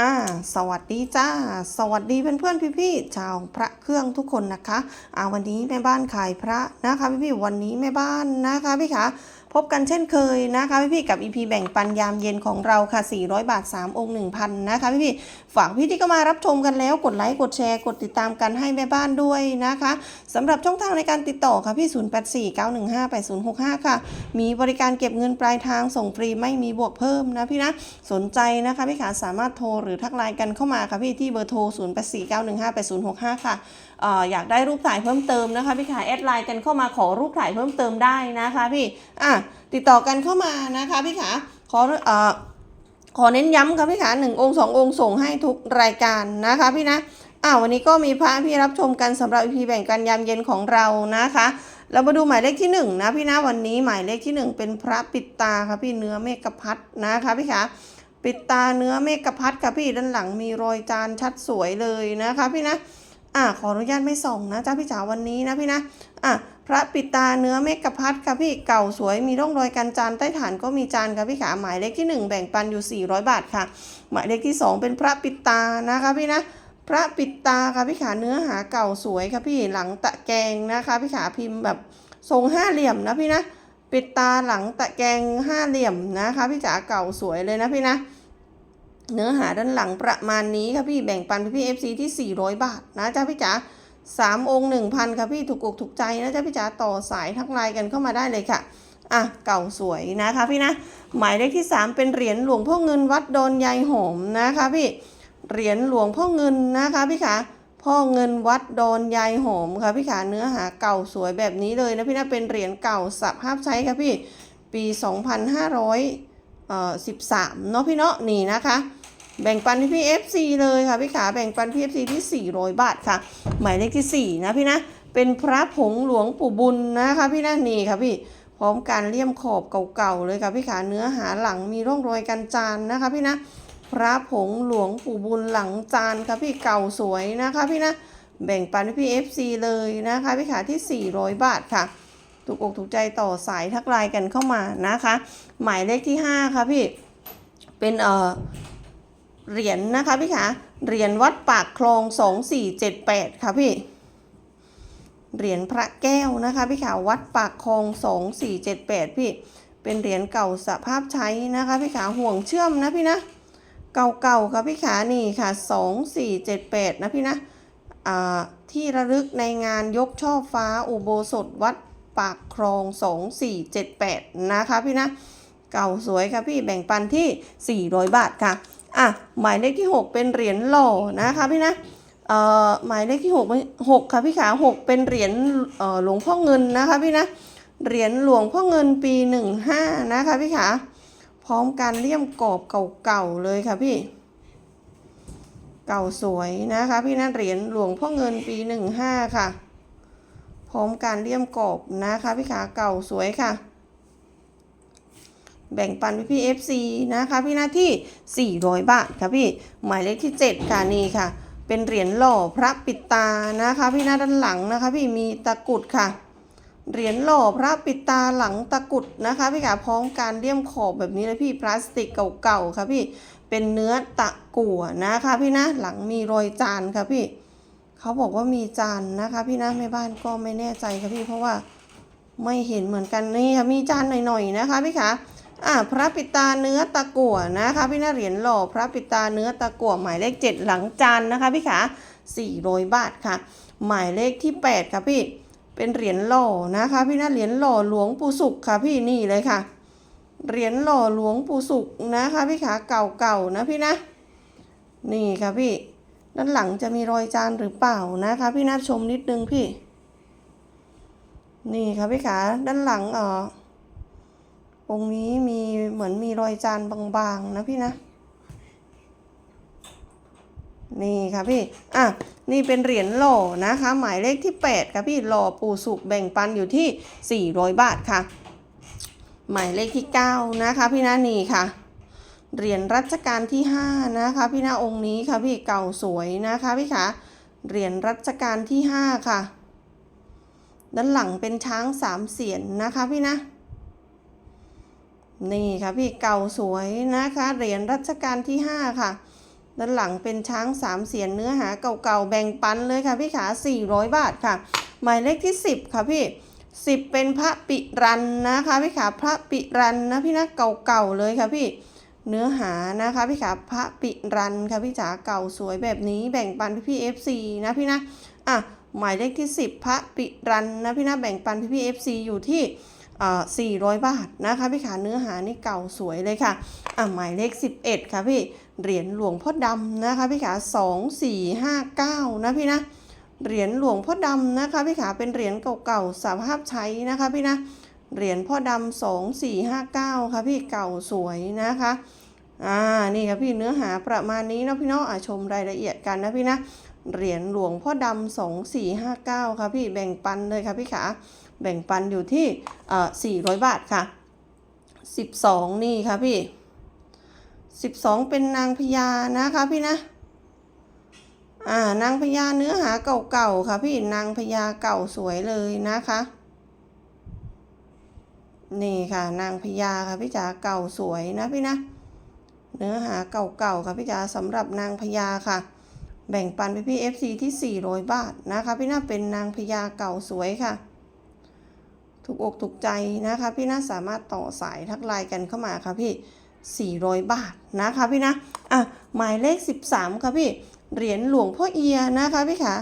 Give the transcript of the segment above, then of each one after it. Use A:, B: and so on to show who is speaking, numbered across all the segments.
A: อ่าสวัสดีจ้า สวัสดีเพื่อนๆพี่ๆชาวพระเครื่องทุกคนนะคะอ่าวันนี้แม่บ้านขายพระนะคะพี่ๆวันนี้แม่บ้านนะคะพี่คะ พบกันเช่นเคยนะคะพี่ๆกับ EP แบ่งปันยามเย็นของเราค่ะ 400 บาท 3 องค์ 1,000 นะคะพี่ๆฝากพี่ที่ก็มารับชมกันแล้ว กดไลค์ กดแชร์ กดติดตามกันให้แม่บ้านด้วยนะคะสำหรับช่องทางในการติดต่อค่ะพี่ 0849158065 ค่ะ มีบริการเก็บเงินปลายทางส่งฟรีไม่มีบวกเพิ่มนะพี่นะ สนใจนะคะพี่ขาสามารถโทรหรือทักไลน์กันเข้ามาค่ะพี่ที่เบอร์โทร 0849158065 ค่ะ อยากได้รูปถ่ายเพิ่มเติมนะคะพี่ขาแอดไลน์กันเข้ามาขอรูปถ่ายเพิ่มเติมได้นะคะพี่อะติดต่อกันเข้ามานะคะพี่ขาขอเอ่อขอเน้นย้ำค่ะพี่ขาหนึ่งองค์สององค์ส่งให้ทุกรายการนะคะพี่นะอ่าวันนี้ก็มีพระพี่รับชมกันสำหรับ EP แบ่งกันยามเย็นของเรานะคะ เรามาดูหมายเลขที่หนึ่งนะพี่นะวันนี้หมายเลขที่หนึ่งเป็นพระปิดตาค่ะพี่เนื้อเมฆพัดนะคะพี่ขาปิดตาเนื้อเมฆพัดค่ะพี่ด้านหลังมีรอยจานชัดสวยเลยนะคะพี่นะ อะขออนุญาตไม่ส่องนะจ้าพี่จ๋าวันนี้นะพี่นะอะพระปิตาเนื้อเมฆพัดค่ะพี่เก่าสวยมีร่องรอยการจานใต้ฐานก็มีจานค่ะพี่ขาหมายเลขที่หนึ่งแบ่งปันอยู่ 400 บาทค่ะ หมายเลขที่สองเป็นพระปิตานะคะพี่นะพระปิดตาค่ะพี่ขาเนื้อหาเก่าสวยค่ะพี่หลังตะแกงนะคะพี่ขาพิมพ์แบบทรงห้าเหลี่ยมนะพี่นะ ปิดตาหลังตะแกงห้าเหลี่ยมนะคะพี่จ๋าเก่าสวยเลยนะพี่นะ เนื้อหาด้านหลังประมาณนี้ค่ะพี่แบ่งปันพี่เอฟซีที่ 400 บาทนะจ๊ะพี่จ๋าสามองค์หนึ่งพันค่ะพี่ถูกอกถูกใจนะจ๊ะพี่จ๋าต่อสายทักไลน์กันเข้ามาได้เลยค่ะอะเก่าสวยนะคะพี่นะ หมายเลขที่ 3 เป็นเหรียญหลวงพ่อเงินวัดดอนยายหอมนะคะพี่เหรียญหลวงพ่อเงินนะคะพี่ขาพ่อเงินวัดดอนยายหอมค่ะพี่ขาเนื้อหาเก่าสวยแบบนี้เลยนะพี่นะเป็นเหรียญเก่าสภาพใช้ค่ะพี่ปี 2513 เนาะพี่เนาะนี่นะคะ แบ่งปันพี่ FC เลยค่ะพี่ขาแบ่งปันพี่ FC ที่400บาทค่ะ หมายเลขที่4นะพี่นะเป็นพระผงหลวงปู่บุญนะคะพี่นะนี่ค่ะพี่พร้อมการเลี่ยมขอบเก่าๆเลยค่ะพี่ขาเนื้อหาหลังมีร่องรอยกันจานนะคะพี่นะพระผงหลวงปู่บุญหลังจานค่ะพี่เก่าสวยนะคะพี่นะแบ่งปันให้พี่ FC เลยนะคะพี่ขาที่ 400 บาทค่ะ ถูกอกถูกใจต่อสายทักไลน์กันเข้ามานะคะ หมายเลขที่ 5 ค่ะพี่ เป็นเอ่อเหรียญนะคะพี่ขาเหรียญวัดปากคลอง 2478 ค่ะพี่ เหรียญพระแก้วนะคะพี่ขาวัดปากคลอง 2478 พี่ เป็นเหรียญเก่าสภาพใช้นะคะพี่ขาห่วงเชื่อมนะพี่นะเก่าๆค่ะพี่ขานี่ค่ะ 2478 นะพี่นะที่ระลึกในงานยกช่อฟ้าอุโบสถวัด ปากคลอง 2478 นะคะพี่นะ เก่าสวยค่ะพี่แบ่งปันที่ 400 บาทค่ะ อะ หมายเลขที่ 6 เป็นเหรียญหล่อนะคะพี่นะเอ่อหมายเลขที่6 6ค่ะพี่ขา6เป็นเหรียญเอ่อหลวงพ่อเงินนะคะพี่นะเหรียญหลวงพ่อเงินปี 15 นะคะพี่ขาพร้อมการเลี่ยมกรอบเก่าๆเลยค่ะพี่ เก่าสวยนะคะพี่นะเหรียญหลวงพ่อเงินปี 15 ค่ะ พร้อมการเลี่ยมกรอบนะคะพี่ขาเก่าสวยค่ะ แบ่งปันพี่พี่ FC นะคะพี่หน้าที่ 400 บาทค่ะพี่หมายเลขที่ 7 ค่ะนี่ค่ะ เป็นเหรียญหล่อพระปิดตานะคะ พี่หน้าด้านหลังนะคะ พี่มีตะกุดค่ะเหรียญหล่อพระปิดตาหลังตะกุดนะคะพี่ขาพร้อมการเลี่ยมขอบแบบนี้เลยพี่พลาสติกเก่าๆค่ะพี่เป็นเนื้อตะกั่วนะคะพี่นะหลังมีรอยจานค่ะพี่ เขาบอกว่ามีจานนะคะ พี่นะแม่บ้านก็ไม่แน่ใจค่ะพี่เพราะว่าไม่เห็นเหมือนกันนี่ค่ะมีจานหน่อยๆนะคะพี่คะอ่าพระปิตาเนื้อตะกั่วนะคะ พี่นะเหรียญหล่อพระปิตาเนื้อตะกั่วหมายเลข 7 หลังจานนะคะพี่คะ400 บาทค่ะ หมายเลขที่ 8 ค่ะพี่เป็นเหรียญหล่อนะคะ พี่นะเหรียญหล่อหลวงปู่สุขค่ะพี่นี่เลยค่ะเหรียญหล่อหลวงปู่สุขนะคะพี่ขาเก่าๆนะพี่นะ นี่ค่ะพี่ ด้านหลังจะมีรอยจานหรือเปล่านะคะ พี่นัดชมนิดนึงพี่ นี่ค่ะพี่ขาด้านหลังเออองค์นี้มีเหมือนมีรอยจานบางๆนะพี่นะ นี่ค่ะพี่ อะ นี่เป็นเหรียญหล่อนะคะ หมายเลขที่ 8 ค่ะพี่หล่อปู่สุกแบ่งปันอยู่ที่ 400 บาทค่ะ หมายเลขที่ 9 นะคะพี่นานี่ค่ะ เหรียญรัชกาลที่ 5 นะคะ พี่น้าองค์นี้ค่ะพี่เก่าสวยนะคะพี่คะเหรียญรัชกาลที่ 5 ค่ะ ด้านหลังเป็นช้างสามเสียนนะคะพี่นะ นี่ค่ะพี่เก่าสวยนะคะเหรียญรัชกาลที่ 5 ค่ะ ด้านหลังเป็นช้างสามเสียนเนื้อหาเก่าๆแบ่งปันเลยค่ะพี่ขา400 บาทค่ะ หมายเลขที่ 10 ค่ะพี่10เป็นพระปิรันนะคะพี่ขาพระปิรันนะพี่นะเก่าๆเลยค่ะพี่ เนื้อหานะคะพี่ขาพระปิรันค่ะพี่จ๋าเก่าสวยแบบนี้แบ่งปันพี่พี่ๆ FC นะพี่นะอะหมายเลขที่ 10 พระปิรันนะพี่นะแบ่งปันพี่พี่ๆ FC อยู่ที่อ่า400บาทนะคะพี่ขาเนื้อหานี่เก่าสวยเลยค่ะอะหมายเลข 11 ค่ะพี่เหรียญหลวงพ่อดำนะคะพี่ขา2459นะพี่นะเหรียญหลวงพ่อดำนะคะพี่ขาเป็นเหรียญเก่าๆสภาพใช้นะคะพี่นะเหรียญพ่อดำสองสี่ห้าเก้าค่ะพี่เก่าสวยนะคะ อ่านี่ค่ะพี่เนื้อหาประมาณนี้นะพี่เนาะอะชมรายละเอียดกันนะพี่นะเหรียญหลวงพ่อดำสองสี่ห้าเก้าค่ะพี่แบ่งปันเลยค่ะพี่ขาแบ่งปันอยู่ที่เอ่อสี่ร้อยบาทค่ะสิบสองนี่ค่ะพี่สิบสองเป็นนางพญานะคะพี่นะอ่านางพญาเนื้อหาเก่าๆค่ะพี่นางพญาเก่าสวยเลยนะคะนี่ค่ะนางพญาค่ะพี่จ๋าเก่าสวยนะพี่นะ เนื้อหาเก่าๆค่ะพี่จ๋าสำหรับนางพญาค่ะ แบ่งปันพี่พี่ FC ที่ 400 บาทนะคะ พี่น่าเป็นนางพญาเก่าสวยค่ะ ถูกอกถูกใจนะคะ พี่น่าสามารถต่อสายทักไลน์กันเข้ามาค่ะพี่400 บาทนะคะพี่นะอะหมายเลข 13 ค่ะพี่ เหรียญหลวงพ่อเอียนะคะพี่ค่ะ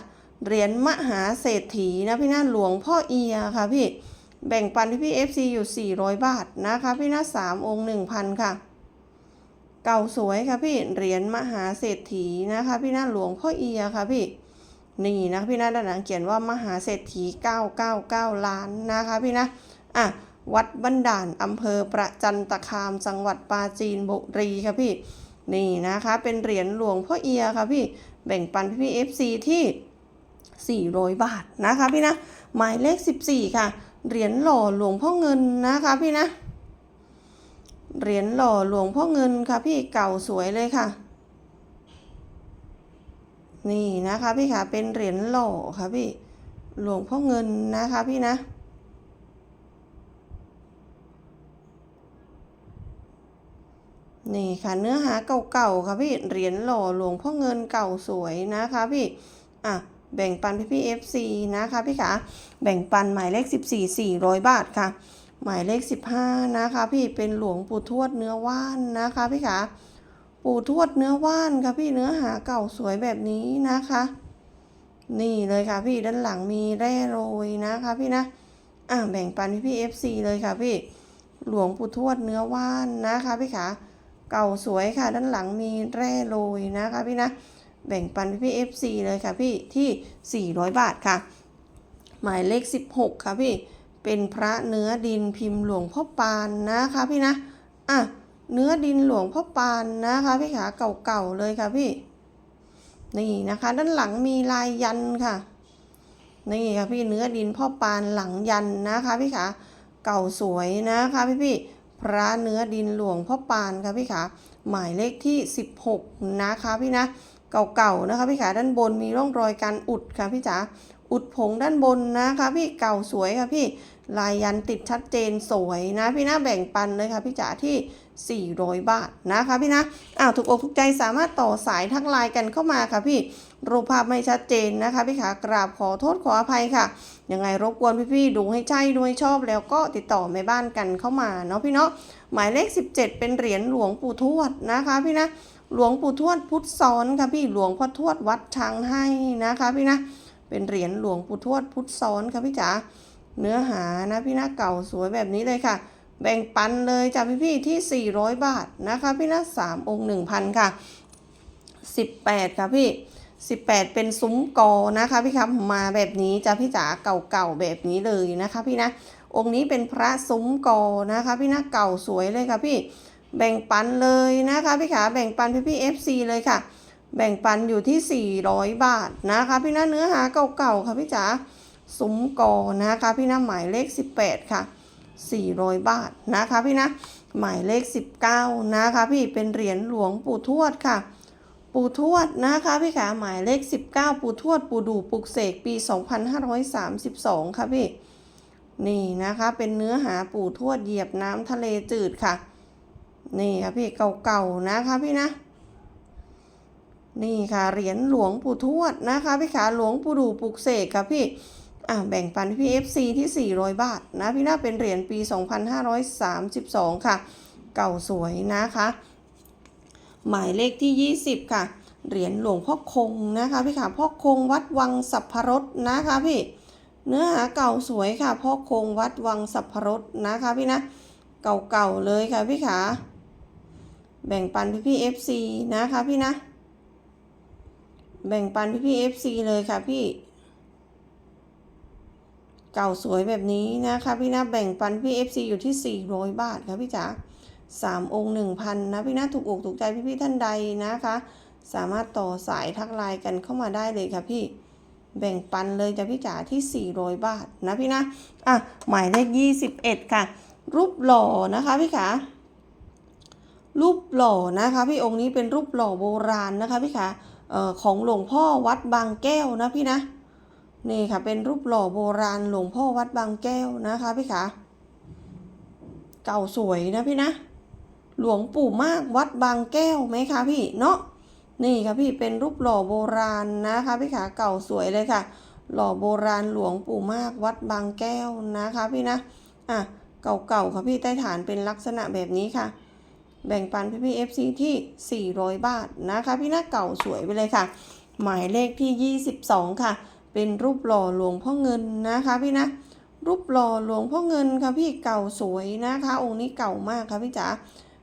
A: เหรียญมหาเศรษฐีนะพี่นะหลวงพ่อเอียค่ะพี่ แบ่งปันพี่พี่ FC อยู่ 400 บาทนะคะพี่นะ3องค์ 1,000 ค่ะ เก่าสวยค่ะพี่เหรียญมหาเศรษฐีนะคะพี่นะหลวงพ่อเอียค่ะพี่นี่นะพี่นะด้านหลังเขียนว่ามหาเศรษฐี 999 ล้านนะคะพี่นะอะวัดบันดาลอำเภอประจันตคามจังหวัดปราจีนบุรีค่ะพี่นี่นะคะเป็นเหรียญหลวงพ่อเอียค่ะพี่แบ่งปันพี่พี่ FC ที่ 400 บาทนะคะพี่นะหมายเลข 14 ค่ะเหรียญหล่อหลวงพ่อเงินนะคะพี่นะ เหรียญหล่อหลวงพ่อเงินค่ะพี่เก่าสวยเลยค่ะ นี่นะคะพี่ค่ะเป็นเหรียญหล่อค่ะพี่หลวงพ่อเงินนะคะพี่นะ นี่ค่ะเนื้อหาเก่าๆค่ะพี่เหรียญหล่อหลวงพ่อเงินเก่าสวยนะคะพี่อะแบ่งปันพี่พี่ FC นะคะพี่ขาแบ่งปันหมายเลข14 400บาทค่ะ หมายเลข 15 นะคะ พี่เป็นหลวงปู่ทวดเนื้อว่านนะคะพี่ขาปู่ทวดเนื้อว่านค่ะพี่เนื้อหาเก่าสวยแบบนี้นะคะ นี่เลยค่ะพี่ด้านหลังมีแร่โรยนะคะพี่นะอะแบ่งปันพี่พี่ FC เลยค่ะพี่หลวงปู่ทวดเนื้อว่านนะคะพี่ขาเก่าสวยค่ะ ด้านหลังมีแร่โรยนะคะพี่นะแบ่งปันพี่เอฟซีเลยค่ะพี่ที่ 400 บาทค่ะ หมายเลข 16 ค่ะพี่ เป็นพระเนื้อดินพิมพ์หลวงพ่อปานนะคะพี่นะอะเนื้อดินหลวงพ่อปานนะคะพี่ขาเก่าๆเลยค่ะพี่ นี่นะคะ ด้านหลังมีลายยันค่ะนี่ค่ะพี่เนื้อดินพ่อปานหลังยันนะคะพี่ขาเก่าสวยนะคะพี่พี่พระเนื้อดินหลวงพ่อปานค่ะพี่ขาหมายเลขที่ 16 นะคะพี่นะเก่าๆนะคะพี่ขาด้านบนมีร่องรอยการอุดค่ะพี่จ๋า อุดผงด้านบนนะคะพี่เก่าสวยค่ะพี่ลายยันติดชัดเจนสวยนะพี่นะแบ่งปันเลยค่ะพี่จ๋าที่ 400 บาทนะคะพี่นะอ้าวถูกอกถูกใจสามารถต่อสายทักไลน์กันเข้ามาค่ะพี่รูปภาพไม่ชัดเจนนะคะพี่ขากราบขอโทษขออภัยค่ะยังไงรบกวนพี่ๆดูให้ใช่ดูให้ชอบแล้วก็ติดต่อแม่บ้านกันเข้ามาเนาะพี่เนาะหมายเลข 17 เป็นเหรียญหลวงปู่ทวดนะคะพี่นะหลวงปู่ทวดพุทธซ้อนค่ะพี่หลวงพ่อทวดวัดช้างให้นะคะพี่นะ เป็นเหรียญหลวงปู่ทวดพุทธซ้อนค่ะพี่จ๋าเนื้อหานะพี่นะเก่าสวยแบบนี้เลยค่ะ แบ่งปันเลยจ้ะพี่ๆที่ 400 บาทนะคะ พี่นะ3องค์ 1,000 ค่ะ 18 ค่ะพี่ 18 เป็นซุ้มกอนะคะพี่ครับมาแบบนี้จ้ะพี่จ๋าเก่าๆแบบนี้เลยนะคะ พี่นะองค์นี้เป็นพระซุ้มกอนะคะ พี่นะเก่าสวยเลยค่ะพี่แบ่งปันเลยนะคะพี่ขาแบ่งปันพี่พี่ FC เลยค่ะ แบ่งปันอยู่ที่ 400 บาทนะคะพี่นะเนื้อหาเก่าๆค่ะพี่จ๋าซุ้มกอนะคะพี่นะหมายเลข 18 ค่ะ 400 บาทนะคะพี่นะหมายเลข 19 นะคะพี่เป็นเหรียญหลวงปู่ทวดค่ะ ปู่ทวดนะคะพี่ขาหมายเลข 19 ปู่ทวด ปู่ดูปลุกเสกปี 2532 ค่ะพี่นี่นะคะเป็นเนื้อหาปู่ทวดเหยียบน้ำทะเลจืดค่ะ นี่ค่ะพี่เก่าๆนะคะพี่นะ นี่ค่ะเหรียญหลวงปู่ทวดนะคะพี่ขาหลวงปู่ดูปลุกเสกค่ะพี่อะแบ่งปันพี่ FC ที่ 400 บาทนะพี่น่าเป็นเหรียญปี 2532 ค่ะ เก่าสวยนะคะ หมายเลขที่ 20 ค่ะ เหรียญหลวงพ่อคงนะคะพี่ขาพ่อคงวัดวังสัพพรสนะคะพี่เนื้อหาเก่าสวยค่ะพ่อคงวัดวังสัพพรสนะคะพี่นะเก่าๆเลยค่ะพี่ขาแบ่งปันพี่พี่ FC นะคะพี่นะ แบ่งปันพี่พี่ FC เลยค่ะพี่ เก่าสวยแบบนี้นะคะ พี่นะแบ่งปันพี่ FC อยู่ที่400บาทค่ะพี่จ๋าสามองค์1,000นนะพี่นะถูกอกถูกใจพี่พี่ท่านใดนะคะ สามารถต่อสายทักไลน์กันเข้ามาได้เลยค่ะพี่แบ่งปันเลยจ้ะพี่จ๋าที่ 400 บาทนะพี่นะ อะ หมายเลข 21 ค่ะ รูปหล่อนะคะพี่ขา รูปหล่อนะคะ พี่องค์นี้เป็นรูปหล่อโบราณนะคะพี่ขา ของหลวงพ่อวัดบางแก้วนะพี่นะนี่ค่ะเป็นรูปหล่อโบราณหลวงพ่อวัดบางแก้วนะคะพี่ขาเก่าสวยนะพี่นะ หลวงปู่มากวัดบางแก้วไหมคะพี่เนาะนี่ค่ะพี่เป็นรูปหล่อโบราณนะคะพี่ขาเก่าสวยเลยค่ะ หล่อโบราณหลวงปู่มากวัดบางแก้วนะคะพี่นะอะเก่าๆค่ะพี่ใต้ฐานเป็นลักษณะแบบนี้ค่ะ แบ่งปันพี่พี่เอฟซีที่ 400 บาทนะคะ พี่หน้าเก่าสวยไปเลยค่ะ หมายเลขที่ 22 ค่ะ เป็นรูปหล่อหลวงพ่อเงินนะคะพี่นะรูปหล่อหลวงพ่อเงินค่ะพี่เก่าสวยนะคะ องค์นี้เก่ามากค่ะพี่จ๋า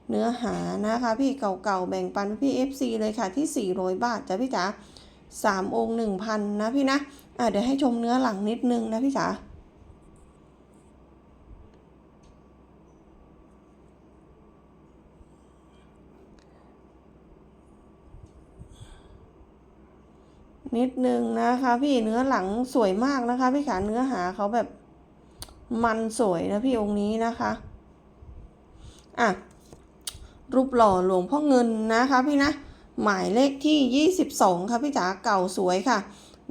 A: เนื้อหานะคะ พี่เก่าๆแบ่งปันพี่ FC เลยค่ะที่ 400 บาทจ้ะพี่จ๋าสามองค์1,000นะพี่นะอะเดี๋ยวให้ชมเนื้อหลังนิดนึงนะพี่จ๋า นิดนึงนะคะ พี่เนื้อหลังสวยมากนะคะ พี่ขาเนื้อหาเขาแบบมันสวยนะพี่องค์นี้นะคะอะรูปหล่อหลวงพ่อเงินนะคะ พี่นะหมายเลขที่ 22 ค่ะพี่จ๋าเก่าสวยค่ะ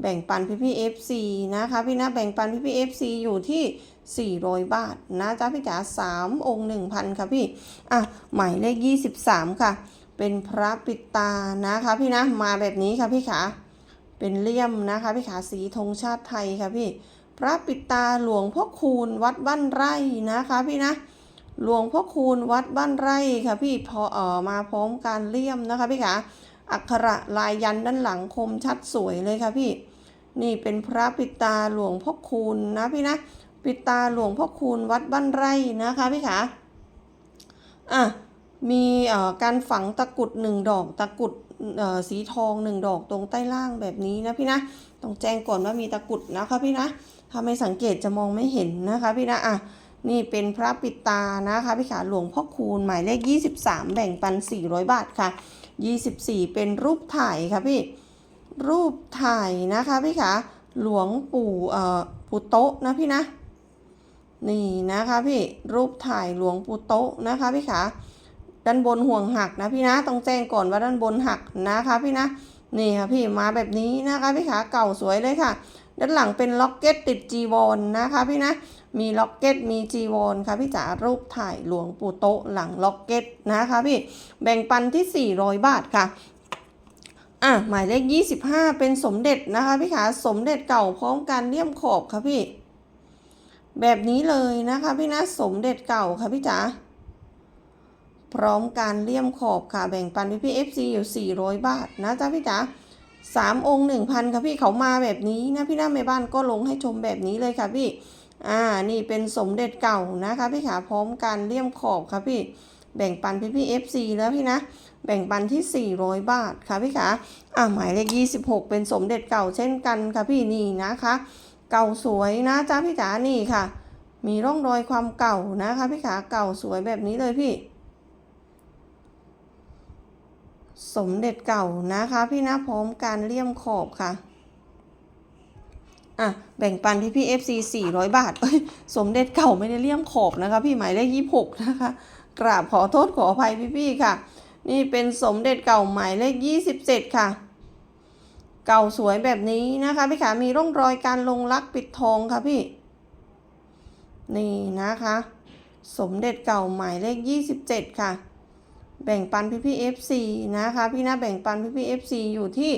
A: แบ่งปันพี่พี่ FC นะคะ พี่นะแบ่งปันพี่พี่ FC อยู่ที่ 400 บาทนะจ๊ะพี่จ๋า3 องค์ 1,000 ค่ะพี่อะหมายเลข 23 ค่ะ เป็นพระปิดตานะคะ พี่นะมาแบบนี้ค่ะพี่ขา เป็นเลี่ยมนะคะพี่ขาสีธงชาติไทยค่ะพี่ พระปิตาหลวงพ่อคูณวัดบ้านไร่นะคะพี่นะ หลวงพ่อคูณวัดบ้านไร่ค่ะพี่พอเอ่อมาพร้อมการเลี่ยมนะคะพี่ขาอักขระลายยันด้านหลังคมชัดสวยเลยค่ะพี่ นี่เป็นพระปิตาหลวงพ่อคูณนะพี่นะ ปิตาหลวงพ่อคูณวัดบ้านไร่นะคะพี่ขาอะมีเอ่อการฝังตะกรุดหนึ่งดอกตะกรุด สีทองหนึ่งดอกตรงใต้ล่างแบบนี้นะพี่นะต้องแจ้งก่อนว่ามีตะกุดนะคะพี่นะถ้าไม่สังเกตจะมองไม่เห็นนะคะพี่นะอะนี่เป็นพระปิดตานะคะพี่ขาหลวงพ่อคูณหมายเลข 23 แบ่งปัน 400 บาทค่ะ 24 เป็นรูปถ่ายค่ะพี่รูปถ่ายนะคะพี่ขาหลวงปู่เอ่อปู่โต๊ะนะพี่นะนี่นะคะพี่รูปถ่ายหลวงปู่โต๊ะนะคะพี่ขา ด้านบนห่วงหักนะพี่นะต้องแจ้งก่อนว่าด้านบนหักนะคะพี่นะนี่ค่ะพี่มาแบบนี้นะคะพี่ขาเก่าสวยเลยค่ะ ด้านหลังเป็นล็อกเก็ตติดจีวรนะคะพี่นะมีล็อกเก็ตมีจีวรค่ะพี่จ๋ารูปถ่ายหลวงปู่โตหลังล็อกเก็ตนะคะพี่แบ่งปันที่ 400 บาทค่ะอะหมายเลข 25 เป็นสมเด็จนะคะพี่ขาสมเด็จเก่าพร้อมการเลี่ยมขอบค่ะพี่ แบบนี้เลยนะคะพี่นะสมเด็จเก่าค่ะพี่จ๋า พร้อมการเลี่ยมขอบค่ะแบ่งปันพี่พี่ FC อยู่ 400 บาทนะจ๊ะพี่จ๋าสามองค์1,000ค่ะพี่เขามาแบบนี้นะพี่หน้าแม่บ้านก็ลงให้ชมแบบนี้เลยค่ะพี่ อ่านี่เป็นสมเด็จเก่านะคะพี่ขาพร้อมการเลี่ยมขอบค่ะพี่แบ่งปันพี่พี่ FC แล้วพี่นะ แบ่งปันที่ 400 บาทค่ะพี่ขาอ่าหมายเลข 26 เป็นสมเด็จเก่าเช่นกันค่ะพี่นี่นะคะ เก่าสวยนะจ้าพี่จ๋านี่ค่ะ มีร่องรอยความเก่านะคะพี่ขาเก่าสวยแบบนี้เลยพี่ สมเด็จเก่านะคะ พี่นะพร้อมการเลี่ยมขอบค่ะอะแบ่งปันที่พี่ FC 400 บาทเอ้ยสมเด็จเก่าไม่ได้เลี่ยมขอบนะคะ พี่หมายเลข26 นะคะ กราบขอโทษขออภัยพี่ๆค่ะ นี่เป็นสมเด็จเก่าหมายเลข 27 ค่ะ เก่าสวยแบบนี้นะคะพี่ขามีร่องรอยการลงลักปิดทองค่ะพี่ นี่นะคะ สมเด็จเก่าหมายเลข 27 ค่ะ แบ่งปันพี่พี่ FC นะคะพี่นะแบ่งปันพี่พี่ FC อยู่ที่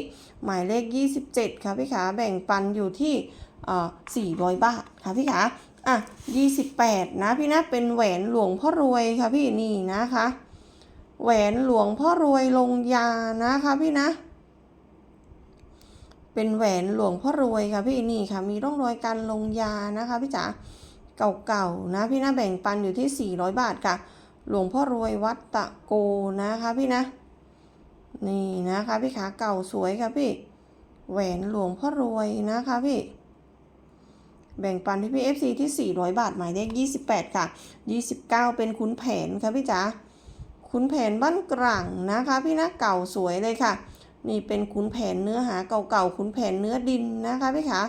A: หมายเลข 27 ค่ะพี่ขาแบ่งปันอยู่ที่เอ่อ400บาทค่ะพี่ขาอะ28นะพี่นะเป็นแหวนหลวงพ่อรวยค่ะพี่นี่นะคะ แหวนหลวงพ่อรวยลงยานะคะพี่นะ เป็นแหวนหลวงพ่อรวยค่ะพี่นี่ค่ะ มีร่องรอยการลงยานะคะพี่จ๋าเก่าๆนะพี่นะแบ่งปันอยู่ที่400บาทค่ะ หลวงพ่อรวยวัดตะโกนะคะพี่นะ นี่นะคะพี่ขาเก่าสวยค่ะพี่ แหวนหลวงพ่อรวยนะคะพี่ แบ่งปันพี่พี่ FC ที่ 400 บาทหมายเลข28 ค่ะ 29 เป็นขุนแผนค่ะพี่จ๋าขุนแผนบ้านกลางนะคะ พี่นะเก่าสวยเลยค่ะ นี่เป็นขุนแผนเนื้อหาเก่าๆขุนแผนเนื้อดินนะคะพี่ขา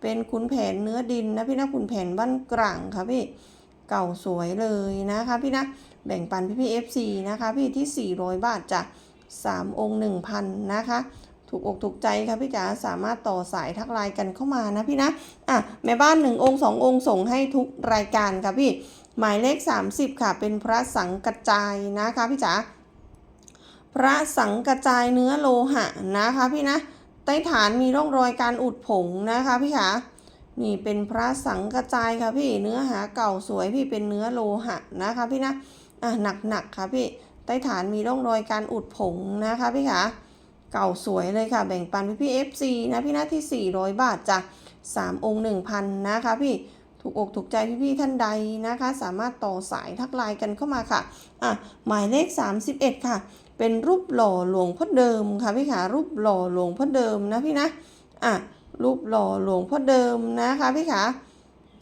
A: เป็นขุนแผนเนื้อดินนะพี่นะขุนแผนบ้านกลางค่ะพี่ เก่าสวยเลยนะคะพี่นะแบ่งปันพี่พี่ FC นะคะพี่ที่ 400 บาทจ้ะ3องค์ 1,000 นะคะ ถูกอกถูกใจค่ะพี่จ๋าสามารถต่อสายทักไลน์กันเข้ามานะพี่นะอะแม่บ้าน 1 องค์ 2 องค์ส่งให้ทุกรายการค่ะพี่หมายเลข 30 ค่ะเป็นพระสังกระจายนะคะพี่จ๋าพระสังกระจายเนื้อโลหะนะคะพี่นะใต้ฐานมีร่องรอยการอุดผงนะคะพี่ขา นี่เป็นพระสังกระจายค่ะพี่เนื้อหาเก่าสวยพี่เป็นเนื้อโลหะนะคะพี่นะอะหนักๆค่ะพี่ใต้ฐานมีร่องรอยการอุดผงนะคะพี่ขาเก่าสวยเลยค่ะแบ่งปันพี่พี่ FC นะพี่นะที่ 400 บาทจ้ะ3 องค์ 1,000 นะคะพี่ถูกอกถูกใจพี่พี่ๆท่านใดนะคะ สามารถต่อสายทักไลน์กันเข้ามาค่ะอะ หมายเลข 31 ค่ะ เป็นรูปหล่อหลวงพ่อเดิมค่ะพี่ขารูปหล่อหลวงพ่อเดิมนะพี่นะอะ รูปหล่อหลวงพ่อเดิมนะคะพี่ขา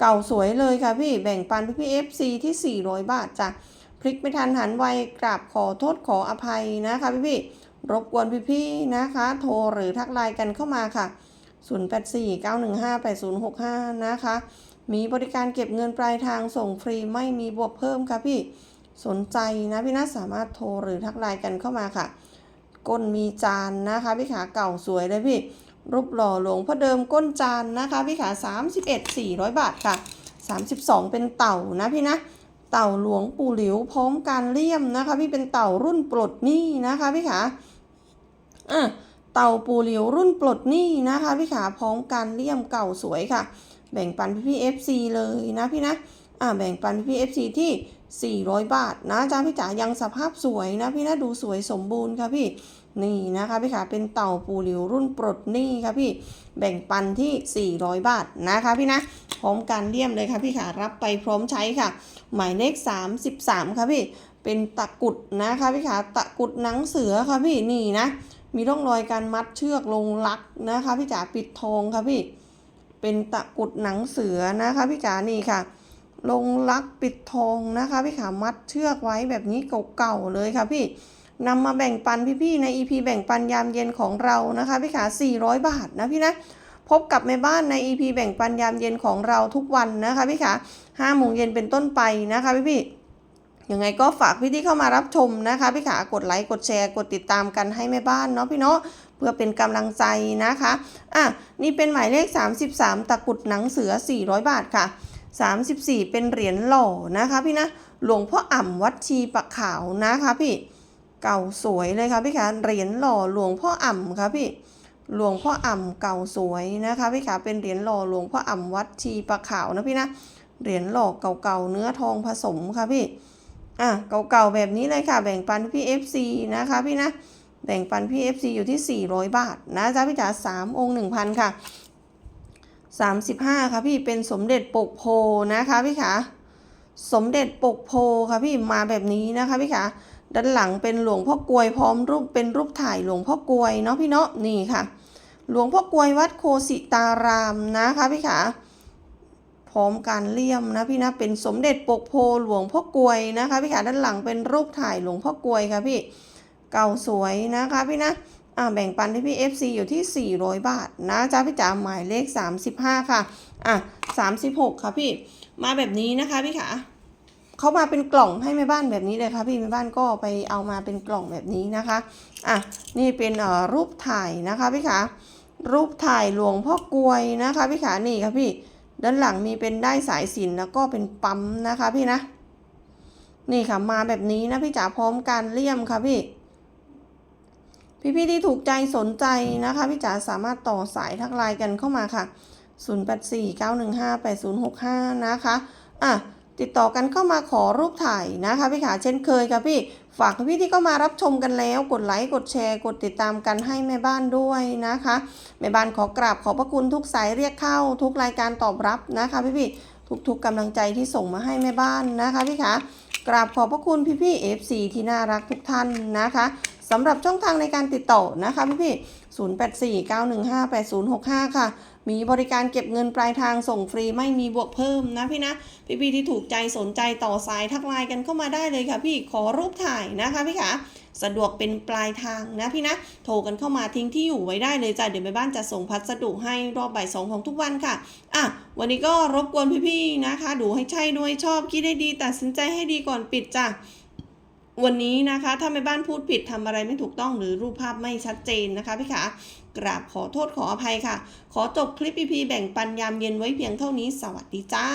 A: เก่าสวยเลยค่ะพี่แบ่งปันพี่พี่ FC ที่ 400 บาทจ้ะพลิกไม่ทันหันไวกราบขอโทษขออภัยนะคะพี่พี่ๆรบกวนพี่พี่ๆนะคะ โทรหรือทักไลน์กันเข้ามาค่ะ 0849158065 นะคะ มีบริการเก็บเงินปลายทางส่งฟรีไม่มีบวกเพิ่มค่ะพี่สนใจนะพี่นะสามารถโทรหรือทักไลน์กันเข้ามาค่ะ ก้นมีจานนะคะพี่ขาเก่าสวยเลยพี่ รูปหล่อหลวงพ่อเดิมก้นจานนะคะพี่ขา31 400 บาทค่ะ 32 เป็นเต่านะพี่นะ เต่าหลวงปู่หลิวพร้อมการเลี่ยมนะคะ พี่เป็นเต่ารุ่นปลดหนี้นะคะพี่ขาอะเต่าปู่หลิวรุ่นปลดหนี้นะคะพี่ขาพร้อมการเลี่ยมเก่าสวยค่ะ แบ่งปันพี่พี่ๆ FC เลยนะพี่นะอะแบ่งปันพี่พี่ๆ FC ที่ 400 บาทนะจ้าพี่จ๋ายังสภาพสวยนะพี่นะดูสวยสมบูรณ์ค่ะพี่ นี่นะคะพี่ขาเป็นเต่าปูหลิวรุ่นปลดหนี้ค่ะพี่แบ่งปันที่ 400 บาทนะคะพี่นะพร้อมการเลี่ยมเลยค่ะพี่ขารับไปพร้อมใช้ค่ะ หมายเลข 33 ค่ะพี่เป็นตะกุดนะคะพี่ขาตะกุดหนังเสือค่ะพี่นี่นะมีร่องรอยการมัดเชือกลงลักนะคะพี่จ๋าปิดทองค่ะพี่เป็นตะกุดหนังเสือนะคะพี่จ๋านี่ค่ะ ลงลักปิดทองนะคะพี่ขามัดเชือกไว้แบบนี้เก่าๆเลยค่ะพี่ นำมาแบ่งปันพี่ๆใน EP แบ่งปันยามเย็นของเรานะคะพี่ขา 400 บาทนะพี่นะ พบกับแม่บ้านใน EP แบ่งปันยามเย็นของเราทุกวันนะคะพี่ขา5โมงเย็นเป็นต้นไปนะคะพี่พี่ๆยังไงก็ฝากพี่ที่เข้ามารับชมนะคะพี่ขากดไลค์กดแชร์กดติดตามกันให้แม่บ้านเนาะพี่เนาะเพื่อเป็นกำลังใจนะคะอะนี่เป็นหมายเลข 33 ตะกรุดหนังเสือ 400 บาทค่ะ 34 เป็นเหรียญหล่อนะคะพี่นะหลวงพ่ออ่ำวัดชีปะขาวนะคะพี่ เก่าสวยเลยค่ะพี่คะเหรียญหล่อหลวงพ่ออ่ำค่ะพี่หลวงพ่ออ่ำเก่าสวยนะคะพี่ขาเป็นเหรียญหล่อหลวงพ่ออ่ำวัดชีปะขาวนะพี่นะเหรียญหล่อเก่าๆเนื้อทองผสมค่ะพี่อะเก่าๆแบบนี้เลยค่ะ แบ่งปันพี่ FC นะคะพี่นะแบ่งปันพี่ FC อยู่ที่ 400 บาทนะจ๊ะพี่จ๋า3 องค์ 1,000 ค่ะ 35 ค่ะพี่เป็นสมเด็จปกโพนะคะพี่ขาสมเด็จปกโพค่ะพี่มาแบบนี้นะคะพี่ขา ด้านหลังเป็นหลวงพ่อกลวยพร้อมรูปเป็นรูปถ่ายหลวงพ่อกลวยเนาะพี่เนาะนี่ค่ะ หลวงพ่อกลวยวัดโคสิตารามนะคะพี่ขาพร้อมการเลี่ยมนะพี่นะเป็นสมเด็จปกโพหลวงพ่อกลวยนะคะพี่ขาด้านหลังเป็นรูปถ่ายหลวงพ่อกลวยค่ะพี่เก่าสวยนะคะพี่นะอ่าแบ่งปันให้พี่ FC อยู่ที่ 400 บาทนะจ๊ะพี่จ๋าหมายเลข 35 ค่ะอะ36 ค่ะพี่ มาแบบนี้นะคะพี่ขา เขามาเป็นกล่องให้แม่บ้านแบบนี้เลยค่ะพี่แม่บ้านก็ไปเอามาเป็นกล่องแบบนี้นะคะอะนี่เป็นรูปถ่ายนะคะพี่ขารูปถ่ายหลวงพ่อกลวยนะคะพี่ขานี่ค่ะพี่ด้านหลังมีเป็นได้สายสินแล้วก็เป็นปั๊มนะคะพี่นะ นี่ค่ะมาแบบนี้นะพี่จ๋าพร้อมการเลี่ยมค่ะพี่ พี่ๆที่ถูกใจสนใจนะคะพี่จ๋าสามารถต่อสายทักไลน์กันเข้ามาค่ะ 0849158065 นะคะอะ ติดต่อกันเข้ามาขอรูปถ่ายนะคะพี่ขาเช่นเคยค่ะพี่ฝากพี่ที่เข้ามารับชมกันแล้ว กดไลค์กดแชร์ กดติดตามกันให้แม่บ้านด้วยนะคะแม่บ้านขอกราบขอบพระคุณทุกสายเรียกเข้า ทุกรายการตอบรับนะคะพี่ๆทุกๆกำลังใจที่ส่งมาให้แม่บ้านนะคะพี่ขากราบขอบพระคุณพี่ๆ FC ที่น่ารักทุกท่านนะคะ สำหรับช่องทางในการติดต่อนะคะพี่ๆ0849158065 ค่ะ มีบริการเก็บเงินปลายทางส่งฟรีไม่มีบวกเพิ่มนะพี่นะ พี่ๆที่ถูกใจสนใจต่อสายทักไลน์กันเข้ามาได้เลยค่ะพี่ขอรูปถ่ายนะคะพี่ขาสะดวกเป็นปลายทางนะพี่นะ โทรกันเข้ามาทิ้งที่อยู่ไว้ได้เลยจ้ะเดี๋ยวแม่บ้านจะส่งพัสดุให้รอบบ่ายสองของทุกวันค่ะอะ วันนี้ก็รบกวนพี่ๆนะคะ ดูให้ใช่ด้วยชอบคิดได้ดีตัดสินใจให้ดีก่อนปิดจ้ะ วันนี้นะคะ ถ้าแม่บ้านพูดผิดทำอะไรไม่ถูกต้องหรือรูปภาพไม่ชัดเจนนะคะพี่ขากราบขอโทษขออภัยค่ะ ขอจบคลิปพีพีแบ่งปันยามเย็นไว้เพียงเท่านี้ สวัสดีจ้า